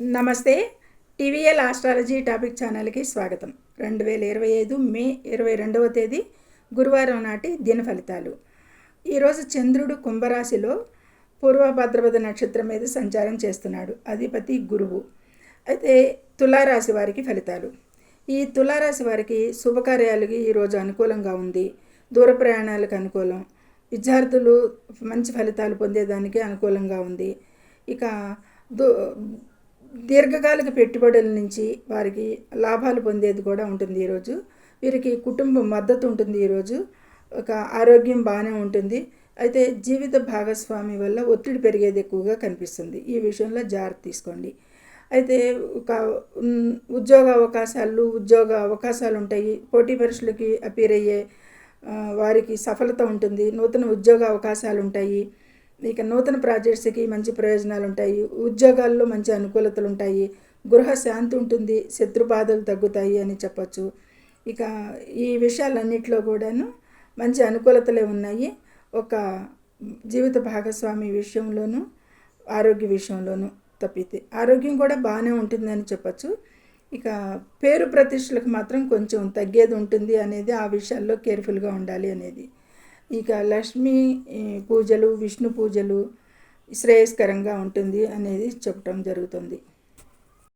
నమస్తే TVL astrology topic ఛానల్కి స్వాగతం. రెండు వేల ఇరవై ఐదు మే ఇరవై రెండవ తేదీ గురువారం నాటి దిన ఫలితాలు. ఈరోజు చంద్రుడు కుంభరాశిలో పూర్వ భద్రపద నక్షత్రం మీద సంచారం చేస్తున్నాడు. అధిపతి గురువు. అయితే తులారాశి వారికి ఫలితాలు. ఈ తులారాశి వారికి శుభకార్యాలకి ఈరోజు అనుకూలంగా ఉంది. దూర ప్రయాణాలకు అనుకూలం. విద్యార్థులు మంచి ఫలితాలు పొందేదానికి అనుకూలంగా ఉంది. ఇక దు దీర్ఘకాలిక పెట్టుబడుల నుంచి వారికి లాభాలు పొందేది కూడా ఉంటుంది ఈరోజు వీరికి కుటుంబం మద్దతు ఉంటుంది ఈరోజు ఒక ఆరోగ్యం బాగానే ఉంటుంది. అయితే జీవిత భాగస్వామి వల్ల ఒత్తిడి పెరిగేది ఎక్కువగా కనిపిస్తుంది. ఈ విషయంలో జాగ్రత్త తీసుకోండి. అయితే ఒక ఉద్యోగ అవకాశాలు ఉద్యోగ అవకాశాలు ఉంటాయి. పోటీ పరీక్షలకి అపీర్ అయ్యే వారికి సఫలత ఉంటుంది. నూతన ఉద్యోగ అవకాశాలు ఉంటాయి. ఇక నూతన ప్రాజెక్ట్స్కి మంచి ప్రయోజనాలు ఉంటాయి ఉద్యోగాల్లో మంచి అనుకూలతలు ఉంటాయి గృహ శాంతి ఉంటుంది శత్రు బాధలు తగ్గుతాయి అని చెప్పచ్చు. ఇక ఈ విషయాలన్నింటిలో కూడాను మంచి అనుకూలతలే ఉన్నాయి. ఒక జీవిత భాగస్వామి విషయంలోనూ ఆరోగ్య విషయంలోనూ తప్పితే. ఆరోగ్యం కూడా బాగానే ఉంటుందని చెప్పచ్చు. ఇక పేరు ప్రతిష్టలకు మాత్రం కొంచెం తగ్గేది ఉంటుంది అనేది ఆ విషయాల్లో కేర్ఫుల్గా ఉండాలి అనేది. ఇక లక్ష్మీ పూజలు విష్ణు పూజలు శ్రేయస్కరంగా ఉంటుంది అనేది చెప్పడం జరుగుతుంది.